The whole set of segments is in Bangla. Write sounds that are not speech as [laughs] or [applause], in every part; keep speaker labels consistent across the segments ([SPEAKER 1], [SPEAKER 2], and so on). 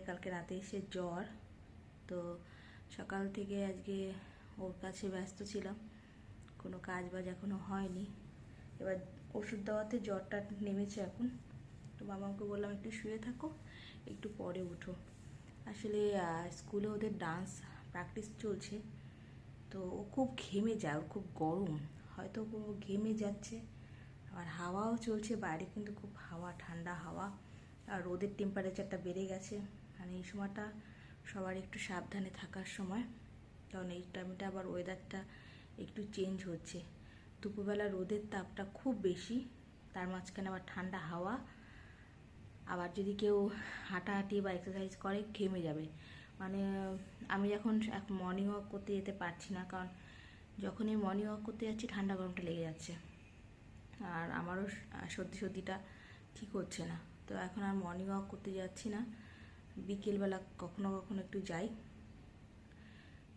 [SPEAKER 1] কালকে রাতে এসে জ্বর। তো সকাল থেকে আজকে ওর কাছে ব্যস্ত ছিলাম। কোনো কাজ বাজ এখনও হয়নি। এবার ওষুধ দেওয়াতে জ্বরটা নেমেছে এখন। তো মামাকে বললাম, একটু শুয়ে থাকো, একটু পরে উঠো। আসলে স্কুলে ওদের ডান্স প্র্যাকটিস চলছে। তো ও খুব ঘেমে যায়, ওর খুব গরম। হয়তো ও ঘেমে যাচ্ছে আর হাওয়াও চলছে, বাইরে কিন্তু খুব হাওয়া, ঠান্ডা হাওয়া। আর রোদের টেম্পারেচারটা বেড়ে গেছে। মানে এই সময়টা সবার একটু সাবধানে থাকার সময়, কারণ এই টাইমটা আবার ওয়েদারটা একটু চেঞ্জ হচ্ছে। দুপুরবেলা রোদের তাপটা খুব বেশি, তার মাঝখানে আবার ঠান্ডা হাওয়া, আবার যদি কেউ হাঁটাহাঁটি বা এক্সারসাইজ করে, ঘেমে যাবে। মানে আমি এখন মর্নিং ওয়াক করতে যেতে পারছি না, কারণ যখনই মর্নিং ওয়াক করতে যাচ্ছি, ঠান্ডা গরমটা লেগে যাচ্ছে। আর আমারও সর্দি সর্দিটা ঠিক হচ্ছে না। তো এখন আর মর্নিং ওয়াক করতে যাচ্ছি না। বিকেলবেলা কখনো কখনো একটু যাই।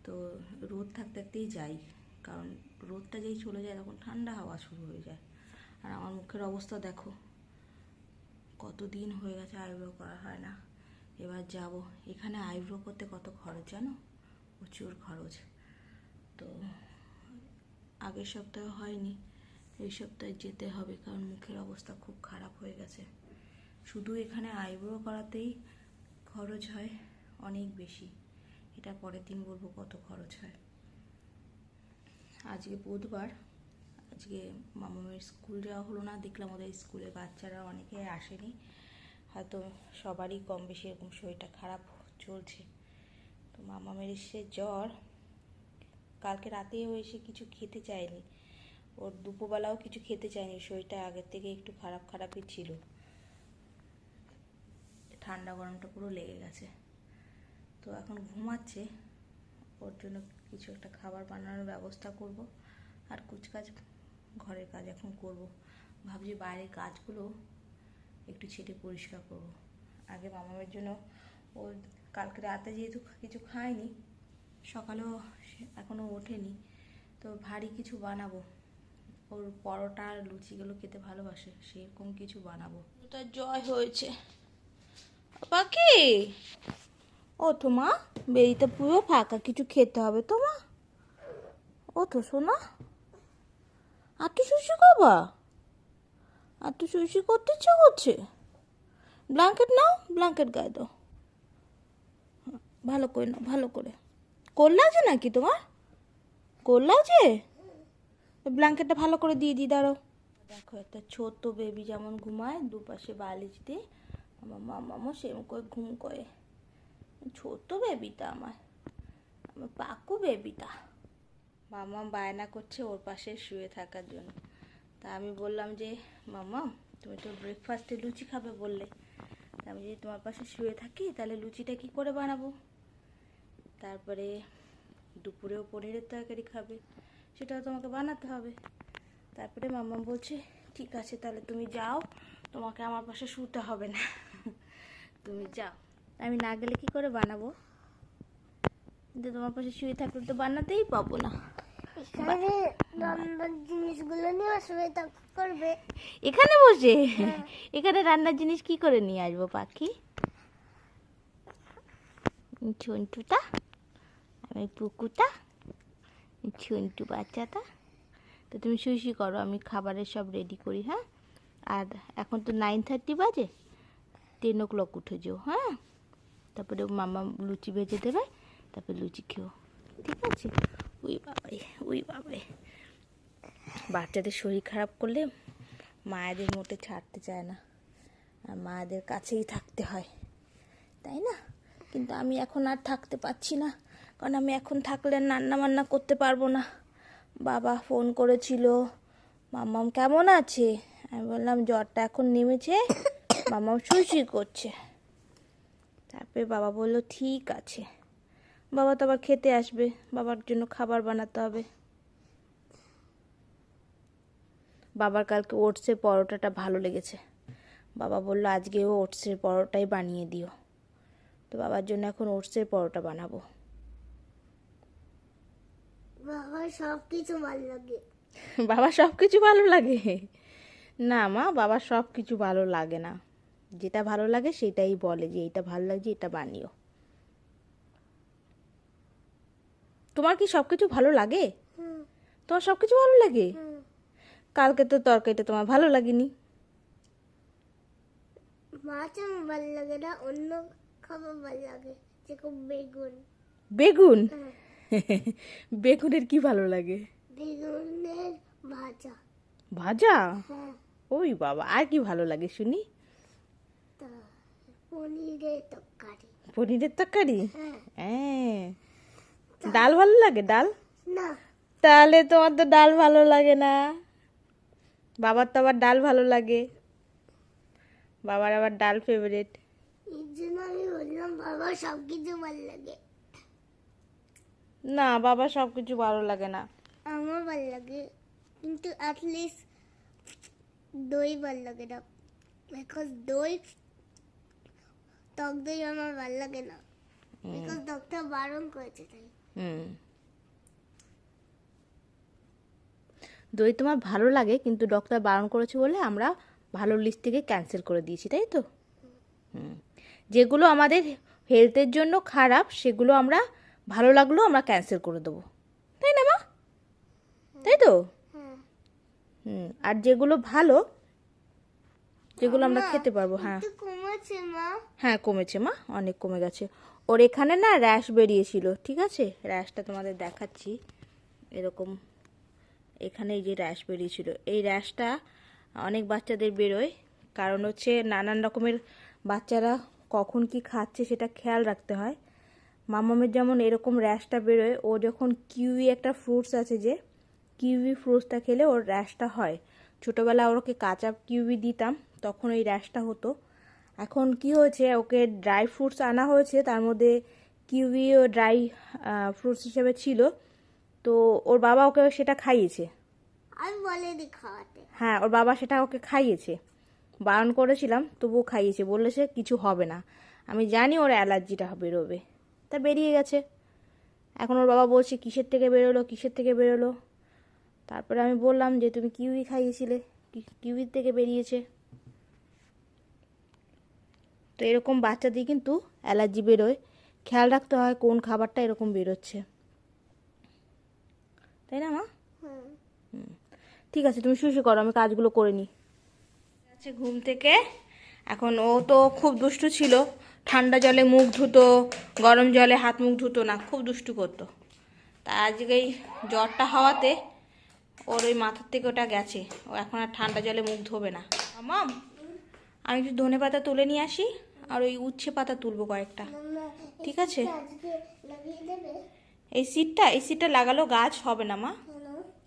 [SPEAKER 1] তো রোদ থাকতে থাকতেই যাই, কারণ রোদটা যেই চলে যায় তখন ঠান্ডা হাওয়া শুরু হয়ে যায়। আর আমার মুখের অবস্থা দেখো কত দিন হয়ে গেছে আইব্রো করা হয় না। এবার যাব, এখানে আইব্রো করতে কত খরচ জানো? প্রচুর খরচ। তো আগের সপ্তাহে হয়নি, এই সপ্তাহে যেতে হবে, কারণ মুখের অবস্থা খুব খারাপ হয়ে গেছে। শুধু এখানে আইব্রো করাতেই খরচ হয়? অনেক বেশি। এটা পরের দিন বলব কত খরচ হয়। আজকে বুধবার। আজকে মামামের স্কুল যাওয়া হলো না। দেখলাম ওদের স্কুলে বাচ্চারা অনেকে আসেনি। হয়তো সবারই কম বেশি এরকম শরীরটা খারাপ চলছে। তো মামামের এসে জ্বর। কালকে রাতেও এসে কিছু খেতে চায়নি। ওর দুপুরবেলাও কিছু খেতে চায়নি। শরীরটা আগের থেকে একটু খারাপ খারাপই ছিল। ঠান্ডা গরমটা পুরো লেগে গেছে। তো এখন ঘুমাচ্ছে। ওর জন্য কিছু একটা খাবার বানানোর ব্যবস্থা করব। আর কুচকাচ ঘরের কাজ এখন করব। ভাবছি বাইরের কাজগুলো একটু ছেটে পরিষ্কার করব। আগে মামামের জন্য ও কালকে রাতে যেহেতু কিছু খায়নি, সকালেও সে- এখনও ওঠেনি, তো ভারী কিছু বানাবো। ওর পরোটা আর লুচিগুলো খেতে ভালোবাসে, সেরকম কিছু বানাবো। তার জয় হয়েছে। পাখি? ও তো মা বেরিতে পুরো ফাঁকা, কিছু খেতে হবে তো মা। ও তো শোনা আর তুই শুশি খাবা আর তুই শুশি করতে ইচ্ছা করছে? ব্ল্যাঙ্কেট নাও, ব্ল্যাঙ্কেট গায়ে দাও। ভালো করে নাও, ভালো করে। কোল লাগছে নাকি তোমার? কোল লাগছে ব্ল্যাঙ্কেটটা ভালো করে দিয়ে দিই, দাঁড়াও। দেখো একটা ছোট্ট বেবি যেমন ঘুমায়, দুপাশে বালিশ দিয়ে আমার মামামও সেম করে ঘুম করে। ছোট্ট বেবিটা আমার। আমার পাকু বেবিটা মামা বায়না করছে ওর পাশে শুয়ে থাকার জন্য। তা আমি বললাম যে, মামা, তুমি তো ব্রেকফাস্টে লুচি খাবে বললে। আমি যদি তোমার পাশে শুয়ে থাকি, তাহলে লুচিটা কি করে বানাবো? তারপরে দুপুরেও পনিরের তরকারি খাবে। সেটাও তোমাকে বানাতে হবে। তারপরে মামা বলছে, ঠিক আছে, তাহলে তুমি যাও। তোমাকে আমার পাশে শুতে হবে না। তুমি যাও। আমি না গেলে কি করে বানাবো? কিন্তু তোমার পাশে শুয়ে থাকলে তো বানাতেই পাবো না।
[SPEAKER 2] জিনিসগুলো নিয়ে অসুবিধা করবে।
[SPEAKER 1] এখানে বসে? এখানে রান্নার জিনিস কি করে নিয়ে আসব পাখি? ঝন্টুটা আমি পুকুটা ঝন্টু বাচ্চাটা। তো তুমি শুয়ে শুয়ে করো আমি খাবারের সব রেডি করি হ্যাঁ? আর এখন তো নাইন থার্টি বাজে। টেন ও ক্লক উঠে যেও হ্যাঁ? তারপরে মামা লুচি ভেজে দেবে, তারপরে লুচি খেও, ঠিক আছে? উই বাবারে উই বাবারে। বাচ্চাদের শরীর খারাপ করলে মায়েদের মতো ছাড়তে চায় না, আর মায়েদের কাছেই থাকতে হয়, তাই না? কিন্তু আমি এখন আর থাকতে পারছি না, কারণ আমি এখন থাকলে রান্না বান্না করতে পারব না। বাবা ফোন করেছিল, মাম্মাম কেমন আছে? আমি বললাম, জ্বরটা এখন নেমেছে? মাম্মাম সুইসুই করছে। তারপরে বাবা বলল ঠিক আছে। বাবা তো আবার খেতে আসবে। বাবার জন্য খাবার বানাতে হবে। বাবার কালকে ওটসের পরোটাটা ভালো লেগেছে। বাবা বলল আজকেও ওটসের পরোটাই বানিয়ে দিও। তো বাবার জন্য এখন ওটসের পরোটা বানাবো।
[SPEAKER 2] বাবা সব কিছু ভালো লাগে।
[SPEAKER 1] বাবা সব কিছু ভালো লাগে? না মা বাবার সব কিছু ভালো লাগে না। যেটা ভালো লাগে সেটাই বলে যে এটা ভালো লাগছে এটা বানিও। তোমার কি সব কিছু ভালো লাগে? তোমার সব কিছু ভালো লাগে? কালকে তো তরকারিটা তোমার ভালো লাগেনি।
[SPEAKER 2] মাছ আমার ভালো লাগে না অন্য খাবার ভালো লাগে যেরকম বেগুন।
[SPEAKER 1] বেগুন?
[SPEAKER 2] হ্যাঁ। [laughs]
[SPEAKER 1] বেগুনের কি ভালো লাগে?
[SPEAKER 2] বেগুনের ভাজা।
[SPEAKER 1] ভাজা?
[SPEAKER 2] হ্যাঁ।
[SPEAKER 1] ওই বাবা আর কি ভালো লাগে শুনি?
[SPEAKER 2] পনিরের তরকারি।
[SPEAKER 1] পনিরের তরকারি?
[SPEAKER 2] হ্যাঁ।
[SPEAKER 1] ডাল ভালো লাগে ডাল?
[SPEAKER 2] না।
[SPEAKER 1] তাহলে তোমার তো ডাল ভালো লাগে না। বাবার তো আবার ডাল ভালো লাগে। বাবার আবার ডাল ফেভারিট
[SPEAKER 2] এর জন্য আমি বললাম বাবা সব কিছু ভালো লাগে।
[SPEAKER 1] না বাবা সব কিছু ভালো লাগে না।
[SPEAKER 2] আমার ভালো লাগে কিন্তু অ্যাটলিস্ট দই ভালো লাগে না। বিকজ দই টক দই আমার ভালো লাগে না। বিকজ ডক্টর বারণ করেছে তাই।
[SPEAKER 1] হুম। দই তোমার ভালো লাগে কিন্তু ডক্টর বারণ করেছে বলে আমরা ভালো লিস্ট থেকে ক্যান্সেল করে দিয়েছি তাই তো? হুম। যেগুলো আমাদের হেলথের জন্য খারাপ সেগুলো আমরা ভালো লাগলেও আমরা ক্যান্সেল করে দেবো। তাই না মা? তাই তো?
[SPEAKER 2] হ্যাঁ।
[SPEAKER 1] হুম। আর যেগুলো ভালো যেগুলো আমরা খেতে পারব হ্যাঁ। হ্যাঁ কমেছে মা অনেক কমে গেছে। ওর এখানে না র্যাশ বেরিয়েছিল ঠিক আছে? র্যাশটা তোমাদের দেখাচ্ছি। এরকম এখানে এই যে র্যাশ বেরিয়েছিল। এই র্যাশটা অনেক বাচ্চাদের বেরোয়। কারণ হচ্ছে নানান রকমের বাচ্চারা কখন কি খাচ্ছে সেটা খেয়াল রাখতে হয়। মামামের যেমন এরকম র্যাশটা বেরোয় ও যখন কিউই একটা ফ্রুটস আছে যে কিউই ফ্রুটসটা খেলে ওর র্যাশটা হয়। ছোটোবেলা ওকে কাঁচা কিউই দিতাম তখন এই র্যাশটা হতো। এখন কি হয়েছে ওকে ড্রাই ফ্রুটস আনা হয়েছে তার মধ্যে কিউই ও ড্রাই ফ্রুটস হিসেবে ছিল। তো ওর বাবা ওকে সেটা খাইয়েছে। হ্যাঁ ওর বাবা সেটা ওকে খাইয়েছে। বারণ করেছিলাম তবুও খাইয়েছে। বলেছে কিছু হবে না। আমি জানি ওর অ্যালার্জিটা বেরোবে। তা বেরিয়ে গেছে। এখন ওর বাবা বলছে কিসের থেকে বেরোলো? কিসের থেকে বেরোলো? তারপরে আমি বললাম যে তুমি কিউই খাইয়েছিলে। কি- কিউইর থেকে বেরিয়েছে। তো এরকম বাচ্চাদের কিন্তু অ্যালার্জি বেরোয়। খেয়াল রাখতে হয় কোন খাবারটা এরকম বেরোচ্ছে। তাই না মা? ঠিক আছে তুমি শুয়ে শুয়ে করো আমি কাজগুলো করে নিই। আছে ঘুম থেকে। এখন ও তো খুব দুষ্টু ছিল। ঠান্ডা জলে মুখ ধুতো গরম জলে হাত মুখ ধুতো না খুব দুষ্টু করতো। তা আজকে এই জ্বরটা হওয়াতে ওর ওই মাথার থেকে ওটা গেছে। ও এখন আর ঠান্ডা জলে মুখ ধোবে না। মাম আমি একটু ধনে পাতা তুলে নিয়ে আসি। আর ওই উচ্ছে পাতা তুলবো কয়েকটা। ঠিক আছে? এই সিটটা এই সিটটা লাগালেও গাছ হবে না মা।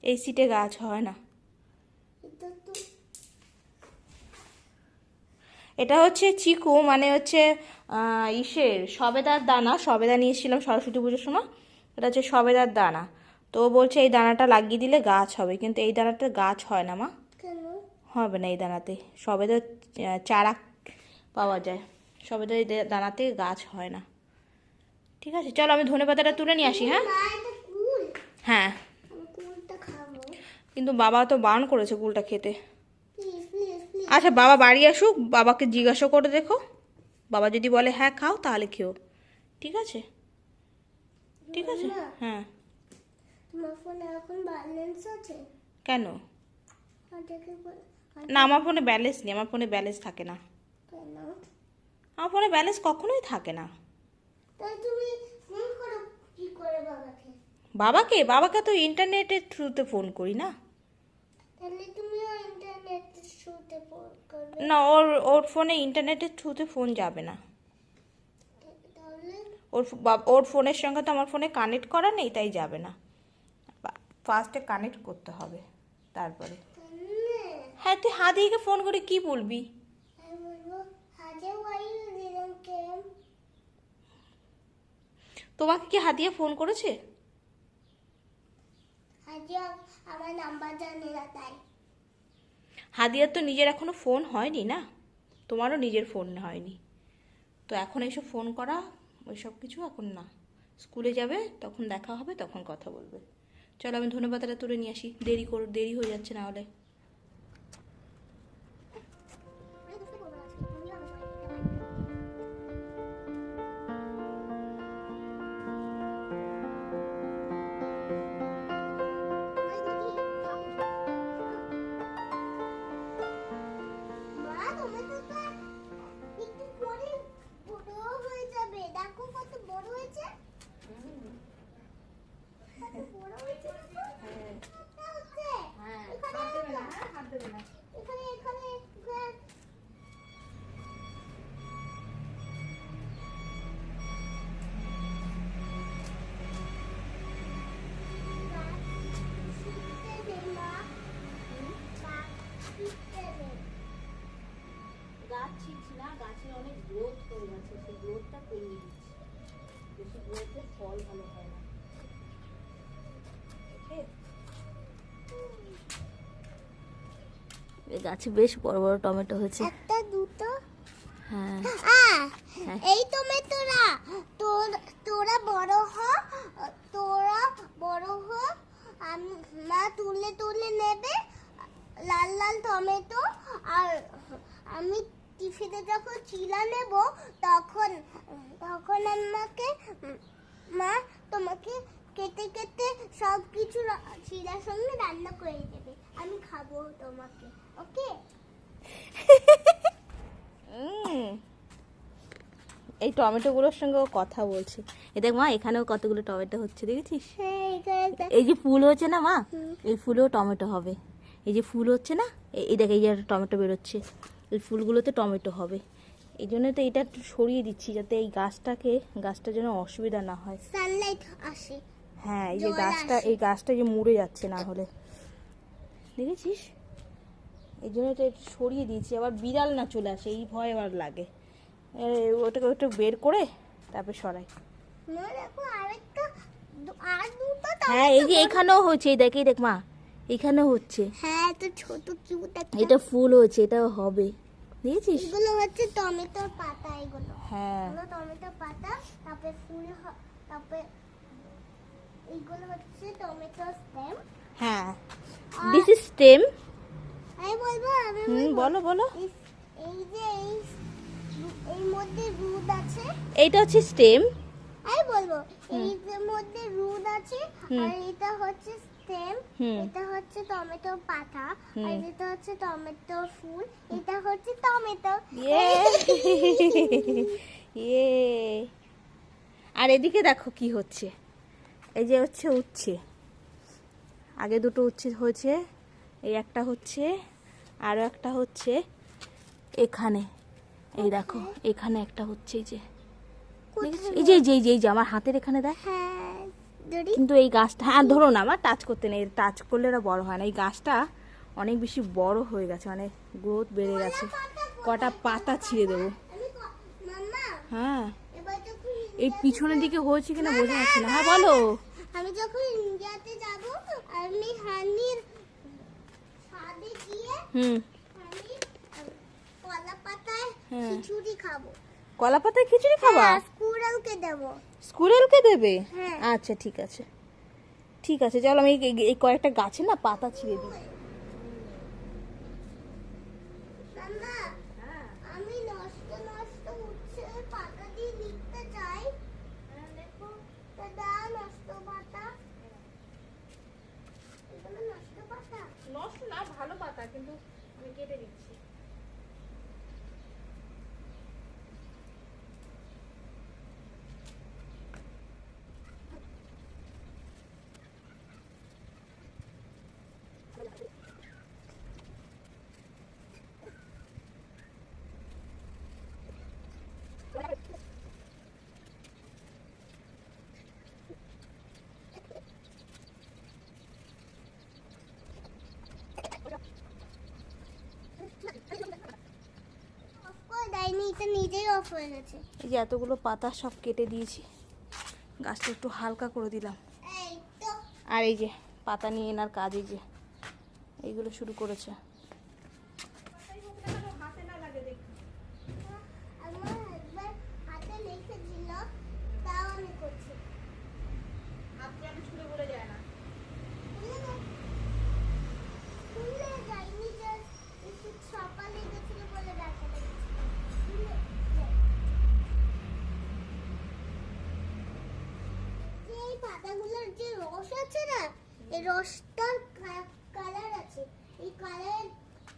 [SPEAKER 1] এই সিটে গাছ হয় না।
[SPEAKER 2] এটা
[SPEAKER 1] হচ্ছে চিকু মানে হচ্ছে ইসের সবেদার দানা। সবেদা নিয়েছিলাম সরস্বতী পুজোর সময়। এটা হচ্ছে সবেদার দানা। তো বলছে এই দানাটা লাগিয়ে দিলে গাছ হবে কিন্তু এই দানাটা গাছ হয় না মা। হবে না এই দানাতে। সবেদার চারা পাওয়া যায়। সবেদার এই দা- দানাতে গাছ হয় না। ঠিক আছে চলো আমি ধনে পাতাটা তুলে নিয়ে আসি হ্যাঁ? হ্যাঁ। কিন্তু বাবা তো বারণ করেছে কুলটা খেতে। আচ্ছা বাবা বাড়ি আসুক বাবাকে জিজ্ঞাসা করে দেখো। বাবা যদি বলে হ্যাঁ খাও তাহলে খেও। ঠিক আছে? ঠিক আছে? হ্যাঁ। কেন? না আমার ফোনে ব্যালেন্স নেই আমার ফোনে ব্যালেন্স থাকে না।
[SPEAKER 2] কেন?
[SPEAKER 1] আমার ফোনে ব্যালেন্স কখনোই থাকে না।
[SPEAKER 2] তুমি ফোন করো কি করে বাবাকে?
[SPEAKER 1] বাবাকে? বাবাকে তো ইন্টারনেটের থ্রুতে ফোন করি না। না ওর ওর ফোনে ইন্টারনেটের থ্রুতে ফোন যাবে না। ওর ওর ফোনের সঙ্গে তো আমার ফোনে কানেক্ট করা নেই তাই যাবে না। ফার্স্টে কানেক্ট করতে হবে তারপরে। হ্যাঁ তুই হাদিকে ফোন করে কি বলবি
[SPEAKER 2] আমি বলব হাজে ওয়াই ইউ ডিডন্ট কেম
[SPEAKER 1] তোমাকে কি হাদিয়া ফোন করেছে?
[SPEAKER 2] আমার নাম্বার জানে না তাই।
[SPEAKER 1] হাদিয়ার তো নিজের এখনও ফোন হয়নি না? তোমারও নিজের ফোন হয়নি। তো এখন এইসব ফোন করা ওইসব কিছু এখন না। স্কুলে যাবে তখন দেখা হবে তখন কথা বলবে। চলো আমি ধন্যবাদটা তুলে নিয়ে আসি। দেরি কর দেরি হয়ে যাচ্ছে না হলে। ফল ভালো হয় না। গাছে বেশ বড় বড় টমেটো হয়েছে।
[SPEAKER 2] একটা দুটো।
[SPEAKER 1] হ্যাঁ।
[SPEAKER 2] আহ,
[SPEAKER 1] হ্যাঁ।
[SPEAKER 2] এই টমেটোরা তোর তোরা বড় হ তোরা বড় হ আম- মা তুলে তুলে নেবে লাল লাল টমেটো আর আমি টিফিনে যখন চিলা নেব তখন তখন আমাকে মা তোমাকে কেটে কেটে সব কিছু সঙ্গে রান্না করে দেবে। আমি খাব তোমাকে ওকে।
[SPEAKER 1] এই টমেটোগুলোর সঙ্গে কথা বলছে। এ দেখ মা এখানেও কতগুলো টমেটো হচ্ছে দেখেছিস?
[SPEAKER 2] হ্যাঁ
[SPEAKER 1] এই যে ফুল হচ্ছে না মা? এই ফুলেও টমেটো হবে। এই যে ফুল হচ্ছে না? এই দেখ এই যে টমেটো বেরোচ্ছে। এই ফুলগুলোতে টমেটো হবে। এই জন্য তো এটা একটু সরিয়ে দিচ্ছি যাতে এই গাছটাকে গাছটার যেন অসুবিধা না হয়।
[SPEAKER 2] সানলাইট আসে।
[SPEAKER 1] হ্যাঁ এই যে গাছটা এই গাছটা যে মুড়ে যাচ্ছে না হলে। দেখেছিস? এই জন্য এটা একটু সরিয়ে দিয়েছি। আবার বিড়াল না চলে আসে এই ভয় আবার লাগে। ওটাকে একটু বের করে তারপর সরাই। হ্যাঁ এই যে এখানেও হচ্ছে এই দেখ এই দেখ মা এখানেও হচ্ছে।
[SPEAKER 2] হ্যাঁ তো ছোট কিউট
[SPEAKER 1] এটা ফুল হচ্ছে এটাও হবে। দেখেছিস?
[SPEAKER 2] এগুলো হচ্ছে টমেটোর পাতা এগুলো।
[SPEAKER 1] হ্যাঁ।
[SPEAKER 2] এগুলো টমেটোর পাতা তারপরে ফুল তারপরে এইগুলো হচ্ছে টমেটোর স্টেম
[SPEAKER 1] হ্যাঁ। দিস ইজ স্টেম
[SPEAKER 2] আমি বলব আমি
[SPEAKER 1] বলো বলো।
[SPEAKER 2] এই- যে এই এই মধ্যে রুট আছে।
[SPEAKER 1] এইটা হচ্ছে স্টেম
[SPEAKER 2] আমি বলব এই যে মধ্যে রুট আছে আর এটা হচ্ছে স্টেম। এটা হচ্ছে টমেটো পাতা আর। এটা হচ্ছে টমেটো ফুল এটা হচ্ছে টমেটো।
[SPEAKER 1] ইয়ে। ইয়ে। আর এদিকে দেখো কি হচ্ছে। এই যে হচ্ছে উচ্ছে। আগে দুটো উচ্ছে হয়েছে এই একটা হচ্ছে আরও একটা হচ্ছে এখানে। এই দেখো এখানে একটা হচ্ছে এই যে? এই যে এই যে এই যে আমার হাতের এখানে দেখ।
[SPEAKER 2] হ্যাঁ।
[SPEAKER 1] কিন্তু এই গাছটা হ্যাঁ ধরো না আমার টাচ করতে নেই টাচ করলে এটা বড় হয় না। এই গাছটা অনেক বেশি বড় হয়ে গেছে মানে গ্রোথ বেড়ে গেছে। কটা পাতা ছিঁড়ে দেবো। হ্যাঁ। এই পিছনের দিকে হয়েছে কিনা বোঝা যাচ্ছে না। হ্যাঁ বলো।
[SPEAKER 2] আমি যখন ইন্ডিয়াতে যাব আমি হানির ছাদে গিয়ে
[SPEAKER 1] হুম।
[SPEAKER 2] কলা পাতায়
[SPEAKER 1] হ্যাঁ।
[SPEAKER 2] খিচুড়ি খাব।
[SPEAKER 1] কলা পাতায় খিচুড়ি খাবা?
[SPEAKER 2] হ্যাঁ, দেবো।
[SPEAKER 1] স্কুরেলকে দেবে?
[SPEAKER 2] হ্যাঁ।
[SPEAKER 1] আচ্ছা ঠিক আছে। ঠিক আছে চলো আমি এই- এই কয়েকটা গাছে না পাতা ছিঁড়ে দিই
[SPEAKER 2] মাম্মা আমি নষ্ট নষ্ট উচ্ছে পাতা দিয়ে লিখতে চাই দেখো দাদা নষ্ট পাতা এগুলো নষ্ট পাতা
[SPEAKER 1] নষ্ট না ভালো পাতা কিন্তু আমি কেটে দিচ্ছি
[SPEAKER 2] অফ করে দেয়নি এটা নিজেই অফ হয়ে গেছে।
[SPEAKER 1] এই যে এতগুলো পাতা সব কেটে দিয়েছি। গাছটা একটু হালকা করে দিলাম। আর এই যে পাতা নিয়ে এনার কাজ এই যে এইগুলো শুরু করেছে
[SPEAKER 2] আমার একবার হাতে লিখেছিল তাও আমি করছি খুলে দাও। খুলে যায়নি just একটু ছাপা লেগেছিল বলে ব্যথা লেগেছে। খুলে যাই। যে এই পাতাগুলোর যে রস আছে না এই রসটার কালার আছে এই কালার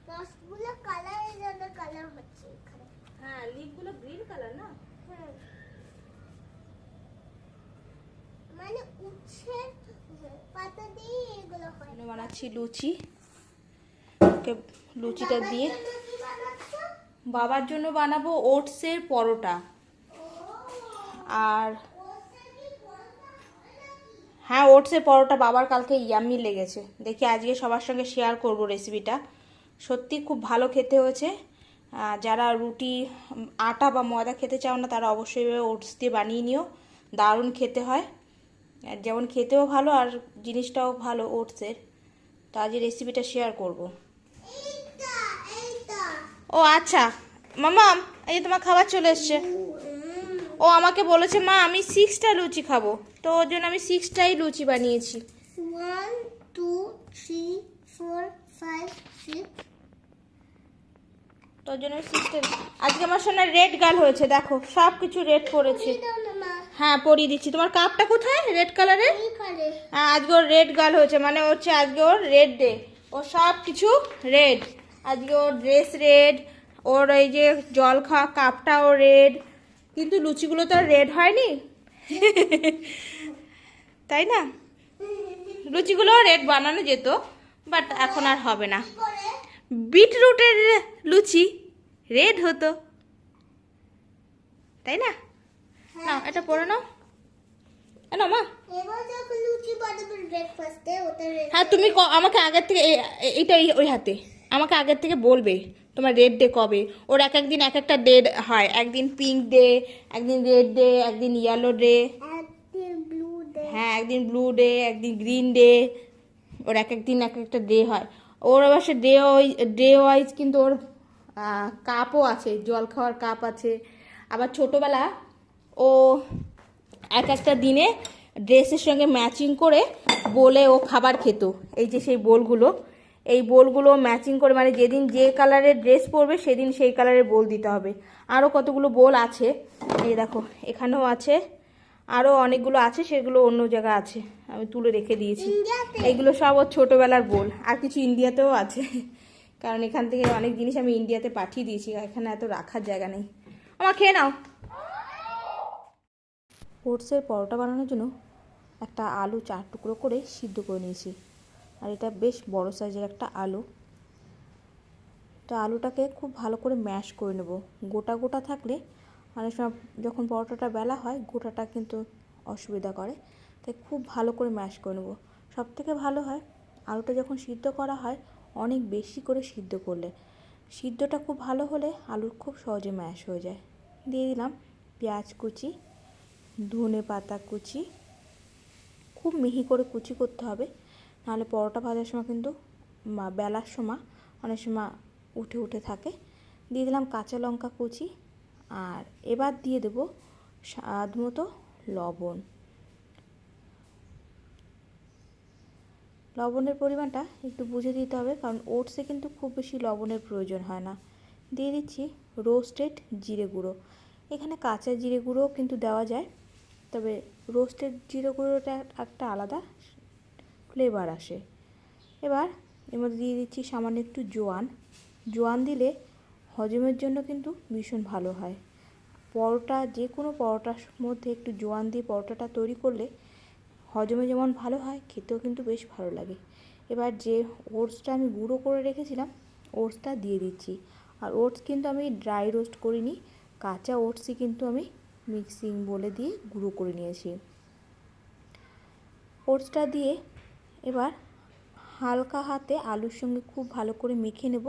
[SPEAKER 2] রসগুলো কালারের জন্য কালার হচ্ছে এখানে
[SPEAKER 1] হ্যাঁ লিপগুলো গ্রিন কালার না
[SPEAKER 2] হুম। মানে উচ্ছের পাতা দিয়ে এগুলো হয়
[SPEAKER 1] এখানে বানাচ্ছি লুচি। ওকে, লুচিটা দিয়ে? বাবার জন্য বানাবো ওটসের পরোটা। আর
[SPEAKER 2] হয়,
[SPEAKER 1] ওটসের পরোটা বাবার কালকে ইয়াম্মি লেগেছে। দেখি আজকে সবার সঙ্গে শেয়ার করব রেসিপিটা সত্যি খুব ভালো খেতে হয়েছে। যারা রুটি আটা বা ময়দা খেতে চাও না, তারা অবশ্যই ওটস দিয়ে বানিয়ে নিও। দারুণ খেতে হয়। যেমন খেতেও ভালো, আর জিনিসটাও ভালো, ওটসের। তো আজ রেসিপিটা শেয়ার করব। ও আচ্ছা। মামাম এই যে তোমার খাবার চলে এসছে। ও আমাকে বলেছে মা আমি সিক্সটা লুচি খাব। তো ওর জন্য আমি সিক্সটাই লুচি বানিয়েছি।
[SPEAKER 2] One two three four five six
[SPEAKER 1] তোর জন্য সিক্সটা আজকে আমার সামনে রেড গাল হয়েছে দেখো সব কিছু রেড পড়েছে হ্যাঁ পরিয়ে দিচ্ছি। তোমার কাপটা কোথায় রেড কালারের হ্যাঁ আজকে ওর রেড গাল হয়েছে মানে হচ্ছে আজকে ওর রেড ডে ও সব কিছু রেড আজকে ওর ড্রেস রেড ওর এই যে জল খাওয়া কাপটাও রেড কিন্তু লুচিগুলো তো রেড হয়নি। তাই না? লুচিগুলো রেড বানানো যেত বাট এখন আর হবে না। বিটরুটের লুচি রেড হতো। তাই না? না এটা পড়ে নাও। নাও মা। হ্যাঁ তুমি আমাকে আগের থেকে এইটা এই- ওই হাতে। আমাকে আগের থেকে বলবে তোমার রেড ডে কবে? ওর এক একদিন এক একটা ডে হয়। একদিন পিঙ্ক ডে একদিন রেড ডে একদিন ইয়েলো ডে। হ্যাঁ একদিন ব্লু ডে একদিন গ্রিন ডে। ওর এক একদিন এক একটা ডে হয়। ওর আবার সে ডে ওয়াইজ ডে ওয়াইজ কিন্তু ওর কাপও আছে, জল খাওয়ার কাপ আছে। আবার ছোটোবেলা ও এক একটা দিনে ড্রেসের সঙ্গে ম্যাচিং করে বলে ও খাবার খেত। এই যে সেই বোলগুলো, এই বোলগুলো ম্যাচিং করে মানে যেদিন যে কালারের ড্রেস পরবে সেদিন সেই কালারের বোল দিতে হবে। আরও কতগুলো বোল আছে, এই দেখো, এখানেও আছে। আরও অনেকগুলো আছে সেগুলো অন্য জায়গা আছে। আমি তুলে রেখে দিয়েছি। এইগুলো সব ওর ছোটোবেলার বোল আর কিছু ইন্ডিয়াতেও আছে। কারণ এখান থেকে অনেক জিনিস আমি ইন্ডিয়াতে পাঠিয়ে দিয়েছি এখানে এত রাখার জায়গা নেই। আমার খেয়ে নাও। ওটসের পরোটা বানানোর জন্য একটা আলু চার টুকরো করে সিদ্ধ করে নিয়েছি। আর এটা বেশ বড় সাইজের একটা আলু। তো আলুটাকে খুব ভালো করে ম্যাশ করে নেব। গোটা গোটা থাকলে অনেক সময় যখন পরোটাটা বেলা হয়, গোটাটা কিন্তু অসুবিধা করে। তাই খুব ভালো করে ম্যাশ করে নেব। সব থেকে ভালো হয়, আলুটা যখন সিদ্ধ করা হয়, অনেক বেশি করে সিদ্ধ করলে। সিদ্ধটা খুব ভালো হলে আলু খুব সহজে ম্যাশ হয়ে যায়। দিয়ে দিলাম পেঁয়াজ কুচি, ধনে পাতা কুচি। খুব মিহি করে কুচি করতে হবে, নাহলে পরোটা ভাজার সময় কিন্তু বেলার সময় অনেক সময় উঠে উঠে থাকে। দিয়ে দিলাম কাঁচা লঙ্কা কুচি আর এবার দিয়ে দেবো স্বাদ মতো লবণ। লবণের পরিমাণটা একটু বুঝে দিতে হবে, কারণ ওটসে কিন্তু খুব বেশি লবণের প্রয়োজন হয় না। দিয়ে দিচ্ছি রোস্টেড জিরে গুঁড়ো। এখানে কাঁচা জিরে গুঁড়োও কিন্তু দেওয়া যায়, তবে রোস্টেড জিরে গুঁড়োটা একটা আলাদা ফ্লেভার আসে। এবার এর মধ্যে দিয়ে দিচ্ছি সামান্য একটু জোয়ান। জোয়ান দিলে হজমের জন্য কিন্তু ভীষণ ভালো হয়। পরোটা যে কোনো পরোটার মধ্যে একটু জোয়ান দিয়ে পরোটাটা তৈরি করলে হজমে যেমন ভালো হয়, খেতেও কিন্তু বেশ ভালো লাগে। এবার যে ওটসটা আমি গুঁড়ো করে রেখেছিলাম, ওটসটা দিয়ে দিচ্ছি। আর ওটস কিন্তু আমি ড্রাই রোস্ট করিনি, কাঁচা ওটসই কিন্তু আমি মিক্সিং বলে দিয়ে গুঁড়ো করে নিয়েছি। ওটসটা দিয়ে এবার হালকা হাতে আলুর সঙ্গে খুব ভালো করে মেখে নেব।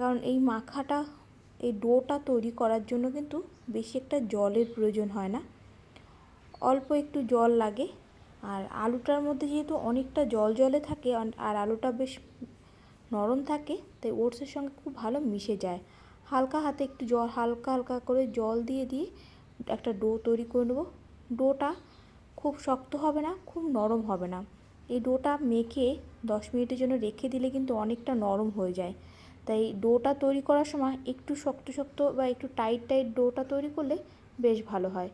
[SPEAKER 1] কারণ এই মাখাটা, এই ডোটা তৈরি করার জন্য কিন্তু বেশি একটা জলের প্রয়োজন হয় না। অল্প একটু জল লাগে। আর আলুটার মধ্যে যেহেতু অনেকটা জল জলে থাকে আর আলুটা বেশ নরম থাকে, তাই ওটসের সঙ্গে খুব ভালো মিশে যায়। হালকা হাতে একটু জল হালকা হালকা করে জল দিয়ে দিয়ে একটা ডো তৈরি করে নেব। ডোটা খুব শক্ত হবে না, খুব নরম হবে না। এই ডোটা মেখে দশ মিনিটের জন্য রেখে দিলে কিন্তু অনেকটা নরম হয়ে যায়। তাই ডোটা তৈরি করার সময় একটু শক্ত শক্ত বা একটু টাইট টাইট ডোটা তৈরি করলে বেশ ভালো হয়।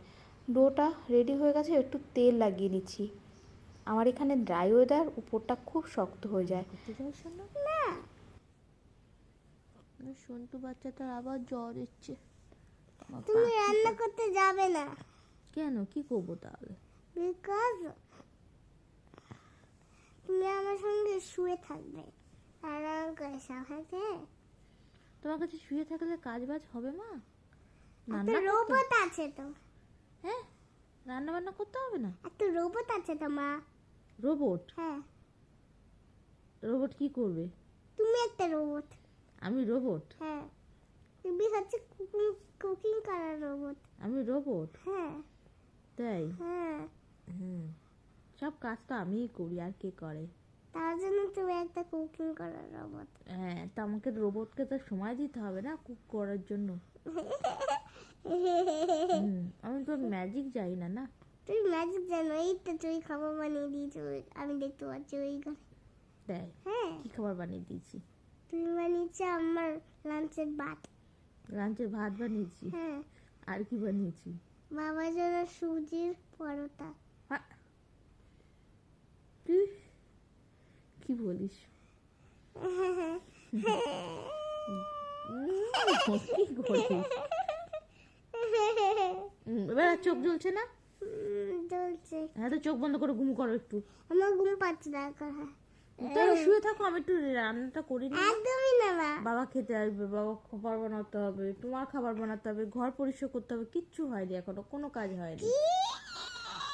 [SPEAKER 1] ডোটা রেডি হয়ে গেছে একটু তেল লাগিয়ে নিচ্ছি। আমার এখানে ড্রাই ওয়েদার উপরটা খুব শক্ত হয়ে যায়।
[SPEAKER 2] না।
[SPEAKER 1] সন্টু বাচ্চাটার আবার জ্বর এসছে।
[SPEAKER 2] তুমি রান্না করতে যাবে না।
[SPEAKER 1] কেন? কি করব তাহলে?
[SPEAKER 2] বিকজ তুমি আমার সঙ্গে শুয়ে থাকবে।
[SPEAKER 1] তোমার কাছে শুয়ে থাকলে কাজ বাজ হবে মা?
[SPEAKER 2] রোবট আছে তো।
[SPEAKER 1] হ্যাঁ? রান্না বান্না করতে হবে না?
[SPEAKER 2] একটা রোবট আছে তো মা।
[SPEAKER 1] রোবট
[SPEAKER 2] হ্যাঁ।
[SPEAKER 1] রোবট কি করবে?
[SPEAKER 2] তুমি একটা রোবট
[SPEAKER 1] আমি রোবট
[SPEAKER 2] হ্যাঁ। তুমি হচ্ছে কুকিং কুকিং করার রোবট
[SPEAKER 3] আমি রোবট
[SPEAKER 2] হ্যাঁ।
[SPEAKER 3] তাই?
[SPEAKER 2] হ্যাঁ।
[SPEAKER 3] হুম। সব কাজ তো আমিই করি আর কে করে?
[SPEAKER 2] তার জন্য তুমি একটা কুকিং করার রোবট
[SPEAKER 3] হ্যাঁ তা আমাকে রোবটকে তো সময় দিতে হবে না কুক করার জন্য। আমি তো ম্যাজিক যাই না না?
[SPEAKER 2] তুই ম্যাজিক জানো এই তো তুই খাবার বানিয়ে দিয়েছ আমি দেখতে পাচ্ছি ওই ঘরে।
[SPEAKER 3] তাই?
[SPEAKER 2] হ্যাঁ।
[SPEAKER 3] কি খাবার বানিয়ে দিয়েছি?
[SPEAKER 2] তুমি বানিয়েছো আমার লাঞ্চের ভাত।
[SPEAKER 3] লাঞ্চের ভাত বানিয়েছি?
[SPEAKER 2] হ্যাঁ।
[SPEAKER 3] আর কি বানিয়েছি?
[SPEAKER 2] বাবার জন্য সুজির পরোটা।
[SPEAKER 3] হ্যাঁ। তুই কি বলিস? কি করিস এবার চোখ জ্বলছে না?
[SPEAKER 2] জ্বলছে।
[SPEAKER 3] হ্যাঁ তো চোখ বন্ধ করে ঘুম করো একটু।
[SPEAKER 2] আমার ঘুম পাচ্ছে না হ্যাঁ।
[SPEAKER 3] শুয়ে থাকো আমি একটু রান্নাটা করি না
[SPEAKER 2] একদমই না
[SPEAKER 3] বাবা খেতে আসবে বাবা খাবার বানাতে হবে তোমার খাবার বানাতে হবে ঘর পরিষ্কার করতে হবে কিচ্ছু হয়নি এখনও কোনো কাজ হয়নি।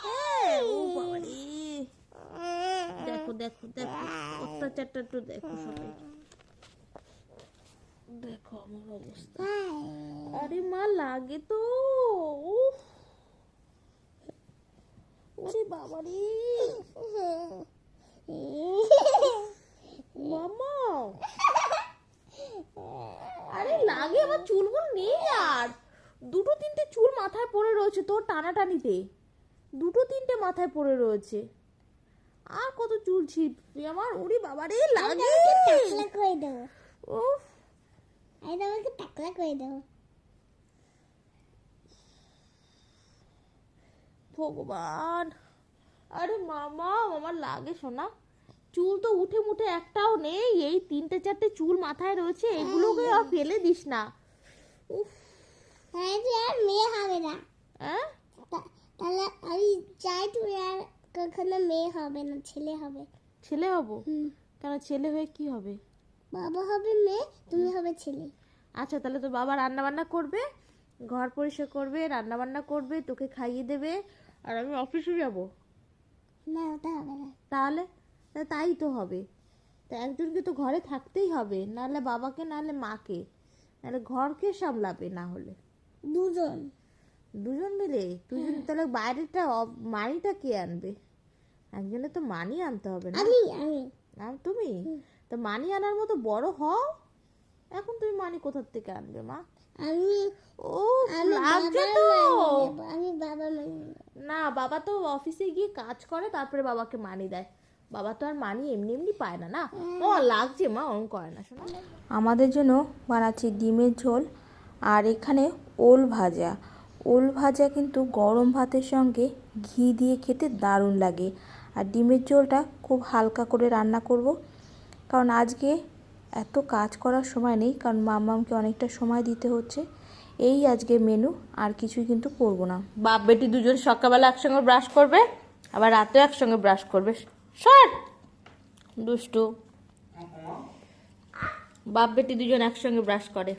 [SPEAKER 3] হ্যাঁ, ও বাবা। দেখো দেখো দেখো, অত্যাচারটা একটু দেখো সবাই। দেখো আমার অবস্থা। আরে মা, লাগে তো। ওরে বাবা রে। মামা। আরে লাগে, আমার চুলগুলো নেই আর। দুটো তিনটে চুল মাথায় পড়ে রয়েছে তোর টানাটানিতে। দুটো তিনটে মাথায় পড়ে রয়েছে। আর কত চুল ছিটবে আমার? ওরে বাবা রে লাগে।
[SPEAKER 2] টাকলা করে দেবো।
[SPEAKER 3] উফ।
[SPEAKER 2] আমি তোমাকে টাকলা করে দেবো।
[SPEAKER 3] ভগবান। আরে মামা আমার লাগে শোনা চুল তো উঠে মুঠে একটাও নেই। এই তিনটে চারটে চুল মাথায় রয়েছে। এগুলোকে আর ফেলে দিস না। উফ।
[SPEAKER 2] তাহলে তুই আর মেয়ে হবে না।
[SPEAKER 3] হ্যাঁ
[SPEAKER 2] তাহলে আমি চাই তুই আর কখনো মেয়ে হবে না ছেলে হবে।
[SPEAKER 3] ছেলে হব? কেন ছেলে হয়ে কি হবে?
[SPEAKER 2] বাবা হবে মেয়ে তুমি হবে ছেলে।
[SPEAKER 3] আচ্ছা তাহলে তো বাবা রান্না বান্না করবে ঘর পরিষ্কার করবে রান্না বান্না করবে তোকে খাইয়ে দেবে আর আমি অফিসে যাব।
[SPEAKER 2] না ওটা হবে না।
[SPEAKER 3] তাহলে? তাই তো হবে। তা একজনকে তো ঘরে থাকতেই হবে নাহলে বাবাকে নাহলে মাকে। নাহলে ঘরকে সামলাবে না হলে।
[SPEAKER 2] দুজন।
[SPEAKER 3] দুজন মিলে? দুজন তাহলে বাইরেটা মানিটা কে আনবে? একজনে তো মানি আনতে হবে না।
[SPEAKER 2] আমি আমি।
[SPEAKER 3] আম তুমি? তো মানি আনার মতো বড় হও? এখন তুমি মানি কোথার থেকে আনবে মা?
[SPEAKER 2] আমি
[SPEAKER 3] ও লাগছে তো।
[SPEAKER 2] আমি বাবা নেব।
[SPEAKER 3] না বাবা তো অফিসে গিয়ে কাজ করে তারপরে বাবাকে মানি দেয়। বাবা তো আর মানি এমনি এমনি পায় না না? ও লাগছে মা ওরম করে না শোনা। আমাদের জন্য বানাচ্ছি ডিমের ঝোল আর এখানে ওল ভাজা। ওল ভাজা কিন্তু গরম ভাতের সঙ্গে ঘি দিয়ে খেতে দারুণ লাগে। আর ডিমের ঝোলটা খুব হালকা করে রান্না করব। কারণ আজকে এত কাজ করার সময় নেই, কারণ মামামকে অনেকটা সময় দিতে হচ্ছে। এই আজকে মেনু, আর কিছুই কিন্তু করব না। বাপ বেটি দুজন সকালবেলা একসঙ্গে ব্রাশ করবে, আবার রাতে একসঙ্গে ব্রাশ করবে। সর! দুষ্টু। বাপ বেটি দুজন একসঙ্গে ব্রাশ করে।